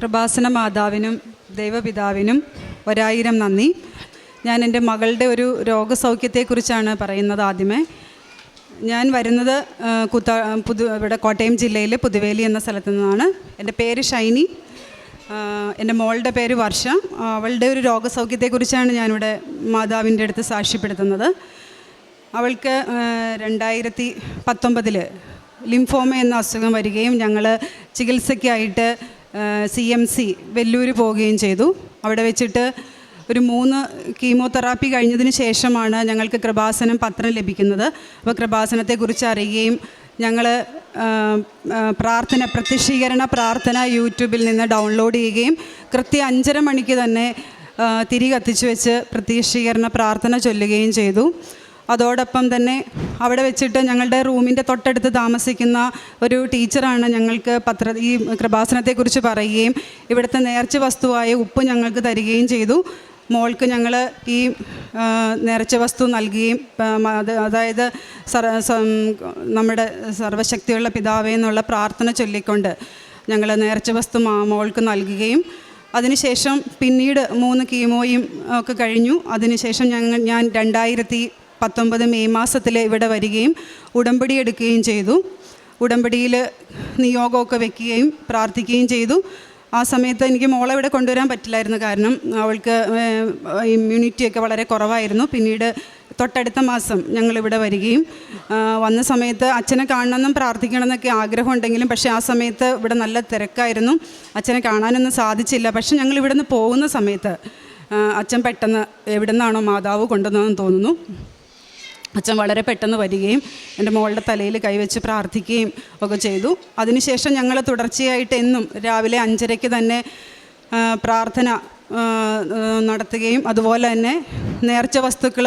കൃപാസന മാതാവിനും ദൈവപിതാവിനും ഒരായിരം നന്ദി. ഞാൻ എന്റെ മകളുടെ ഒരു രോഗസൗഖ്യത്തെക്കുറിച്ചാണ് പറയുന്നത് ആദ്യമേ. ഞാൻ വരുന്നത് കുത്ത പുതു ഇവിടെ കോട്ടയം ജില്ലയിലെ പുതുവേലി എന്ന സ്ഥലത്തു നിന്നാണ്. എന്റെ പേര് ഷൈനി. എന്റെ മോളുടെ പേര് വർഷ. അവളുടെ ഒരു രോഗസൗഖ്യത്തെക്കുറിച്ചാണ് ഞാനിവിടെ മാതാവിന്റെ അടുത്ത് സാക്ഷ്യപ്പെടുത്തുന്നത്. അവൾക്ക് രണ്ടായിരത്തി പത്തൊമ്പതിൽ ലിംഫോമ എന്ന അസുഖം വരികയും ഞങ്ങൾ ചികിത്സയ്ക്കായിട്ട് സി എം സി വെല്ലൂർ പോവുകയും ചെയ്തു. അവിടെ വെച്ചിട്ട് ഒരു മൂന്ന് കീമോതെറാപ്പി കഴിഞ്ഞതിന് ശേഷമാണ് ഞങ്ങൾക്ക് കൃപാസനം പത്രം ലഭിക്കുന്നത്. അപ്പോൾ കൃപാസനത്തെക്കുറിച്ച് അറിയുകയും ഞങ്ങൾ പ്രാർത്ഥന പ്രത്യക്ഷീകരണ പ്രാർത്ഥന യൂട്യൂബിൽ നിന്ന് ഡൗൺലോഡ് ചെയ്യുകയും കൃത്യം അഞ്ചര മണിക്ക് തന്നെ തിരി വെച്ച് പ്രത്യക്ഷീകരണ പ്രാർത്ഥന ചൊല്ലുകയും ചെയ്തു. അതോടൊപ്പം തന്നെ അവിടെ വെച്ചിട്ട് ഞങ്ങളുടെ റൂമിന്റെ തൊട്ടടുത്ത് താമസിക്കുന്ന ഒരു ടീച്ചറാണ് ഞങ്ങൾക്ക് പത്ര ഈ കൃപാസനത്തെക്കുറിച്ച് പറയുകയും ഇവിടുത്തെ നേർച്ച വസ്തുവായ ഉപ്പ് ഞങ്ങൾക്ക് തരികയും ചെയ്തു. മോൾക്ക് ഞങ്ങൾ ഈ നേർച്ച വസ്തു നൽകുകയും അതായത് നമ്മുടെ സർവശക്തിയുള്ള പിതാവേ എന്നുള്ള പ്രാർത്ഥന ചൊല്ലിക്കൊണ്ട് ഞങ്ങൾ നേർച്ച വസ്തു മോൾക്ക് നൽകുകയും. അതിനുശേഷം പിന്നീട് മൂന്ന് കീമോയും ഒക്കെ കഴിഞ്ഞു. അതിനുശേഷം ഞങ്ങൾ ഞാൻ രണ്ടായിരത്തി പത്തൊമ്പത് മെയ് മാസത്തിൽ ഇവിടെ വരികയും ഉടമ്പടി എടുക്കുകയും ചെയ്തു. ഉടമ്പടിയിൽ നിയോഗമൊക്കെ വെക്കുകയും പ്രാർത്ഥിക്കുകയും ചെയ്തു. ആ സമയത്ത് എനിക്ക് മോളെ ഇവിടെ കൊണ്ടുവരാൻ പറ്റില്ലായിരുന്നു കാരണം അവൾക്ക് ഇമ്മ്യൂണിറ്റിയൊക്കെ വളരെ കുറവായിരുന്നു. പിന്നീട് തൊട്ടടുത്ത മാസം ഞങ്ങൾ ഇവിടെ വരികയും വന്ന സമയത്ത് അച്ഛനെ കാണണമെന്നും പ്രാർത്ഥിക്കണമെന്നൊക്കെ ആഗ്രഹമുണ്ടെങ്കിലും പക്ഷേ ആ സമയത്ത് ഇവിടെ നല്ല തിരക്കായിരുന്നു. അച്ഛനെ കാണാനൊന്നും സാധിച്ചില്ല. പക്ഷേ ഞങ്ങൾ ഇവിടുന്ന് പോകുന്ന സമയത്ത് അച്ഛൻ പെട്ടെന്ന് എവിടെ നിന്നാണോ മാതാവ് കൊണ്ടുവന്നതെന്ന് തോന്നുന്നു. അച്ഛൻ വളരെ പെട്ടെന്ന് വരികയും എന്റെ മോളുടെ തലയിൽ കൈവച്ച് പ്രാർത്ഥിക്കുകയും ഒക്കെ ചെയ്തു. അതിനുശേഷം ഞങ്ങൾ തുടർച്ചയായിട്ട് എന്നും രാവിലെ അഞ്ചരയ്ക്ക് തന്നെ പ്രാർത്ഥന നടത്തുകയും അതുപോലെ തന്നെ നേർച്ച വസ്തുക്കൾ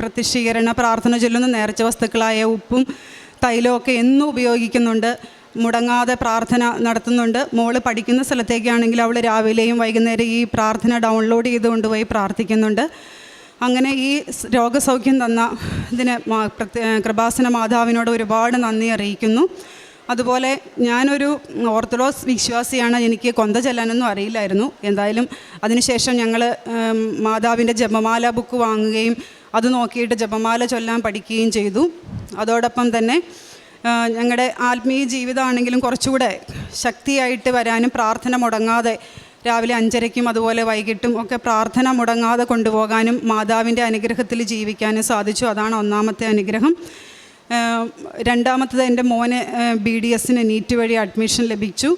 പ്രത്യക്ഷീകരണ പ്രാർത്ഥന ചൊല്ലുന്ന നേർച്ച വസ്തുക്കളായ ഉപ്പും തൈലവും ഒക്കെ എന്നും ഉപയോഗിക്കുന്നുണ്ട്. മുടങ്ങാതെ പ്രാർത്ഥന നടത്തുന്നുണ്ട്. മോൾ പഠിക്കുന്ന സ്ഥലത്തേക്കാണെങ്കിൽ അവൾ രാവിലെയും വൈകുന്നേരം ഈ പ്രാർത്ഥന ഡൗൺലോഡ് ചെയ്ത് കൊണ്ടുപോയി പ്രാർത്ഥിക്കുന്നുണ്ട്. അങ്ങനെ ഈ രോഗസൗഖ്യം തന്ന ഇതിന് കൃപാസന മാതാവിനോട് ഒരുപാട് നന്ദി അറിയിക്കുന്നു. അതുപോലെ ഞാനൊരു ഓർത്തഡോക്സ് വിശ്വാസിയാണ് എനിക്ക് കൊന്ത ചെല്ലാനൊന്നും അറിയില്ലായിരുന്നു. എന്തായാലും അതിനുശേഷം ഞങ്ങൾ മാതാവിന്റെ ജപമാല ബുക്ക് വാങ്ങുകയും അത് നോക്കിയിട്ട് ജപമാല ചൊല്ലാൻ പഠിക്കുകയും ചെയ്തു. അതോടൊപ്പം തന്നെ ഞങ്ങളുടെ ആത്മീയ ജീവിതമാണെങ്കിലും കുറച്ചുകൂടെ ശക്തിയായിട്ട് വരാനും പ്രാർത്ഥന മുടങ്ങാതെ രാവിലെ അഞ്ചരയ്ക്കും അതുപോലെ വൈകിട്ടും ഒക്കെ പ്രാർത്ഥന മുടങ്ങാതെ കൊണ്ടുപോകാനും മാതാവിന്റെ അനുഗ്രഹത്തിൽ ജീവിക്കാനും സാധിച്ചു. അതാണ് ഒന്നാമത്തെ അനുഗ്രഹം. രണ്ടാമത്തത് എന്റെ മോന് ബി ഡി എസിന് നീറ്റ് വഴി അഡ്മിഷൻ ലഭിച്ചു.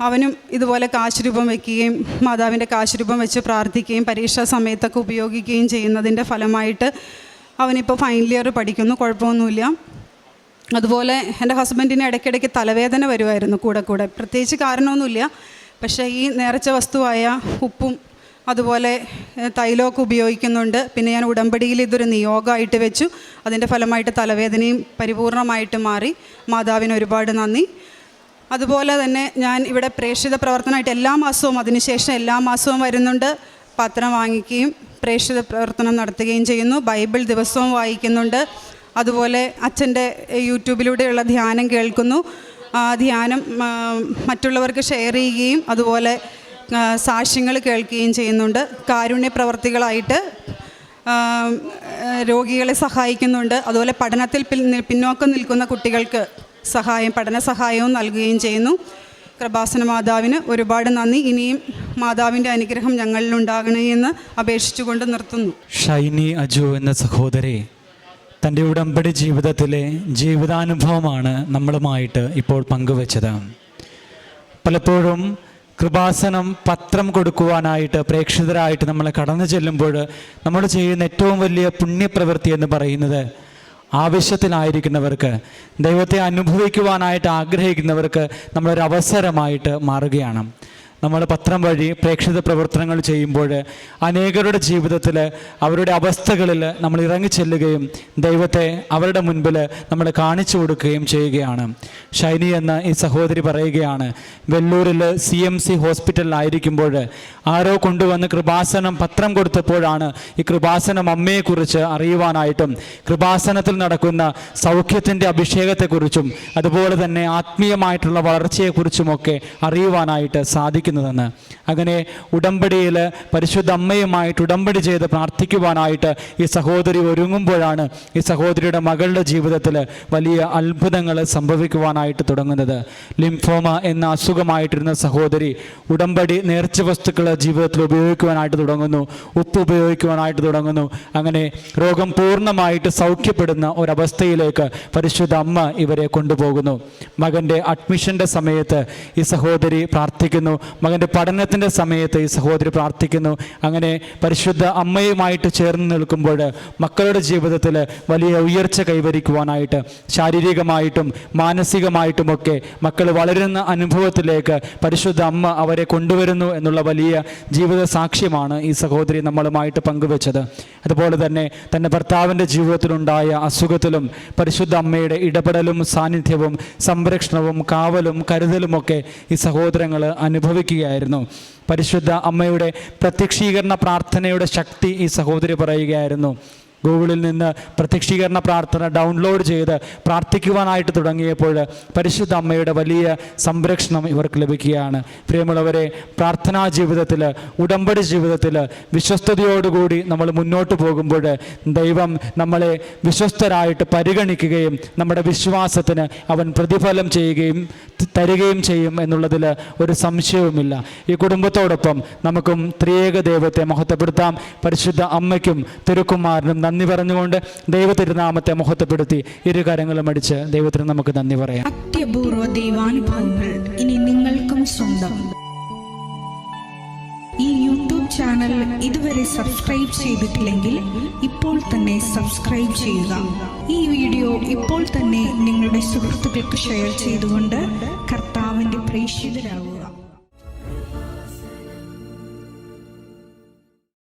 അവനും ഇതുപോലെ കാശുരൂപം വയ്ക്കുകയും മാതാവിന്റെ കാശുരൂപം വെച്ച് പ്രാർത്ഥിക്കുകയും പരീക്ഷാ സമയത്തൊക്കെ ഉപയോഗിക്കുകയും ചെയ്യുന്നതിന്റെ ഫലമായിട്ട് അവനിപ്പോൾ ഫൈനൽ ഇയർ പഠിക്കുന്നു. കുഴപ്പമൊന്നുമില്ല. അതുപോലെ എന്റെ ഹസ്ബൻഡിന് ഇടയ്ക്കിടയ്ക്ക് തലവേദന വരുമായിരുന്നു കൂടെ കൂടെ. പ്രത്യേകിച്ച് കാരണമൊന്നുമില്ല. പക്ഷേ ഈ നേർച്ച വസ്തുവായ ഉപ്പും അതുപോലെ തൈലമൊക്കെ ഉപയോഗിക്കുന്നുണ്ട്. പിന്നെ ഞാൻ ഉടമ്പടിയിൽ ഇതൊരു നിയോഗമായിട്ട് വെച്ചു. അതിന്റെ ഫലമായിട്ട് തലവേദനയും പരിപൂർണമായിട്ട് മാറി. മാതാവിന് ഒരുപാട് നന്ദി. അതുപോലെ തന്നെ ഞാൻ ഇവിടെ പ്രേക്ഷിത പ്രവർത്തനമായിട്ട് എല്ലാ മാസവും അതിനുശേഷം എല്ലാ മാസവും വരുന്നുണ്ട്. പത്രം വാങ്ങിക്കുകയും പ്രേക്ഷിത പ്രവർത്തനം നടത്തുകയും ചെയ്യുന്നു. ബൈബിൾ ദിവസവും വായിക്കുന്നുണ്ട്. അതുപോലെ അച്ഛന്റെ യൂട്യൂബിലൂടെയുള്ള ധ്യാനം കേൾക്കുന്നു. ആ ധ്യാനം മറ്റുള്ളവർക്ക് ഷെയർ ചെയ്യുകയും അതുപോലെ സാക്ഷ്യങ്ങൾ കേൾക്കുകയും ചെയ്യുന്നുണ്ട്. കാരുണ്യ പ്രവർത്തികളായിട്ട് രോഗികളെ സഹായിക്കുന്നുണ്ട്. അതുപോലെ പഠനത്തിൽ പിന്നോക്കം നിൽക്കുന്ന കുട്ടികൾക്ക് സഹായം പഠന സഹായവും നൽകുകയും ചെയ്യുന്നു. കൃപാസന മാതാവിന് ഒരുപാട് നന്ദി. ഇനിയും മാതാവിന്റെ അനുഗ്രഹം ഞങ്ങളിലുണ്ടാകണേ എന്ന് അപേക്ഷിച്ചുകൊണ്ട് നിർത്തുന്നു. ഷൈനി അജു എന്ന സഹോദരി തന്റെ ഉടമ്പടി ജീവിതത്തിലെ ജീവിതാനുഭവമാണ് നമ്മളുമായിട്ട് ഇപ്പോൾ പങ്കുവച്ചത്. പലപ്പോഴും കൃപാസനം പത്രം കൊടുക്കുവാനായിട്ട് പ്രേക്ഷിതരായിട്ട് നമ്മൾ കടന്നു ചെല്ലുമ്പോൾ നമ്മൾ ചെയ്യുന്ന ഏറ്റവും വലിയ പുണ്യപ്രവൃത്തി എന്ന് പറയുന്നത് ആവശ്യത്തിലായിരിക്കുന്നവർക്ക് ദൈവത്തെ അനുഭവിക്കുവാനായിട്ട് ആഗ്രഹിക്കുന്നവർക്ക് നമ്മളൊരു അവസരമായിട്ട് മാറുകയാണ്. നമ്മൾ പത്രം വഴി പ്രേക്ഷിത പ്രവർത്തനങ്ങൾ ചെയ്യുമ്പോൾ അനേകരുടെ ജീവിതത്തിൽ അവരുടെ അവസ്ഥകളിൽ നമ്മൾ ഇറങ്ങിച്ചെല്ലുകയും ദൈവത്തെ അവരുടെ മുൻപിൽ നമ്മൾ കാണിച്ചു കൊടുക്കുകയും ചെയ്യുകയാണ്. ഷൈനി എന്ന ഈ സഹോദരി പറയുകയാണ് വെല്ലൂരിൽ സി എം സി ഹോസ്പിറ്റലിലായിരിക്കുമ്പോൾ ആരോ കൊണ്ടുവന്ന് കൃപാസനം പത്രം കൊടുത്തപ്പോഴാണ് ഈ കൃപാസനം അമ്മയെക്കുറിച്ച് അറിയുവാനായിട്ടും കൃപാസനത്തിൽ നടക്കുന്ന സൗഖ്യത്തിന്റെ അഭിഷേകത്തെക്കുറിച്ചും അതുപോലെ തന്നെ ആത്മീയമായിട്ടുള്ള വളർച്ചയെക്കുറിച്ചുമൊക്കെ അറിയുവാനായിട്ട് സാധിക്കുന്നത് പ്രാർത്ഥിക്കുന്നതെന്ന്. അങ്ങനെ ഉടമ്പടിയിൽ പരിശുദ്ധ അമ്മയുമായിട്ട് ഉടമ്പടി ചെയ്ത് പ്രാർത്ഥിക്കുവാനായിട്ട് ഈ സഹോദരി ഒരുങ്ങുമ്പോഴാണ് ഈ സഹോദരിയുടെ മകളുടെ ജീവിതത്തിൽ വലിയ അത്ഭുതങ്ങൾ സംഭവിക്കുവാനായിട്ട് തുടങ്ങുന്നത്. ലിംഫോമ എന്ന അസുഖമായിട്ടിരുന്ന സഹോദരി ഉടമ്പടി നേർച്ച വസ്തുക്കൾ ജീവിതത്തിൽ ഉപയോഗിക്കുവാനായിട്ട് തുടങ്ങുന്നു. ഉപ്പ് ഉപയോഗിക്കുവാനായിട്ട് തുടങ്ങുന്നു. അങ്ങനെ രോഗം പൂർണമായിട്ട് സൗഖ്യപ്പെടുന്ന ഒരവസ്ഥയിലേക്ക് പരിശുദ്ധ അമ്മ ഇവരെ കൊണ്ടുപോകുന്നു. മകന്റെ അഡ്മിഷന്റെ സമയത്ത് ഈ സഹോദരി പ്രാർത്ഥിക്കുന്നു. മകന്റെ പഠനത്തിന്റെ സമയത്ത് ഈ സഹോദരി പ്രാർത്ഥിക്കുന്നു. അങ്ങനെ പരിശുദ്ധ അമ്മയുമായിട്ട് ചേർന്ന് നിൽക്കുമ്പോൾ മക്കളുടെ ജീവിതത്തിൽ വലിയ ഉയർച്ച കൈവരിക്കുവാനായിട്ട് ശാരീരികമായിട്ടും മാനസികമായിട്ടുമൊക്കെ മക്കൾ വളരുന്ന അനുഭവത്തിലേക്ക് പരിശുദ്ധ അമ്മ അവരെ കൊണ്ടുവരുന്നു എന്നുള്ള വലിയ ജീവിത സാക്ഷ്യമാണ് ഈ സഹോദരി നമ്മളുമായിട്ട് പങ്കുവെച്ചത്. അതുപോലെ തന്നെ തന്റെ ഭർത്താവിന്റെ ജീവിതത്തിലുണ്ടായ അസുഖത്തിലും പരിശുദ്ധ അമ്മയുടെ ഇടപെടലും സാന്നിധ്യവും സംരക്ഷണവും കാവലും കരുതലുമൊക്കെ ഈ സഹോദരങ്ങൾ അനുഭവിക്കുകയായിരുന്നു പരിശുദ്ധ അമ്മയുടെ പ്രത്യക്ഷീകരണ പ്രാർത്ഥനയുടെ ശക്തി ഈ സഹോദരി പറയുകയായിരുന്നു. ഗൂഗിളിൽ നിന്ന് പ്രത്യക്ഷീകരണ പ്രാർത്ഥന ഡൗൺലോഡ് ചെയ്ത് പ്രാർത്ഥിക്കുവാനായിട്ട് തുടങ്ങിയപ്പോൾ പരിശുദ്ധ അമ്മയുടെ വലിയ സംരക്ഷണം ഇവർക്ക് ലഭിക്കുകയാണ്. പ്രിയമുള്ളവരെ പ്രാർത്ഥനാ ജീവിതത്തിൽ ഉടമ്പടി ജീവിതത്തിൽ വിശ്വസ്തയോടുകൂടി നമ്മൾ മുന്നോട്ട് പോകുമ്പോൾ ദൈവം നമ്മളെ വിശ്വസ്തരായിട്ട് പരിഗണിക്കുകയും നമ്മുടെ വിശ്വാസത്തിന് അവൻ പ്രതിഫലം ചെയ്യുകയും തരികയും ചെയ്യും എന്നുള്ളതിൽ ഒരു സംശയവുമില്ല. ഈ കുടുംബത്തോടൊപ്പം നമുക്കും ത്രിയേക ദൈവത്തെ മഹത്വപ്പെടുത്താം. പരിശുദ്ധ അമ്മയ്ക്കും തിരുക്കുമാരനും നന്ദി പറഞ്ഞുകൊണ്ട് ദൈവത്തിരുനാമത്തെ മഹത്വപ്പെടുത്തി ഇരു കരങ്ങളും അടിച്ച് ദൈവത്തിന് നമുക്ക് നന്ദി പറയാം. അത്യപൂർവ ദൈവാനുഭവങ്ങൾ ഇനി നിങ്ങൾക്കും സ്വന്തം. ഈ യൂട്യൂബ് ചാനൽ ഇതുവരെ സബ്സ്ക്രൈബ് ചെയ്തിട്ടില്ലെങ്കിൽ ഇപ്പോൾ തന്നെ സബ്സ്ക്രൈബ് ചെയ്യുക. ഈ വീഡിയോ ഇപ്പോൾ തന്നെ നിങ്ങളുടെ സുഹൃത്തുക്കൾക്ക് ഷെയർ ചെയ്തുകൊണ്ട് കർത്താവിന്റെ പ്രേക്ഷിതരാകുക.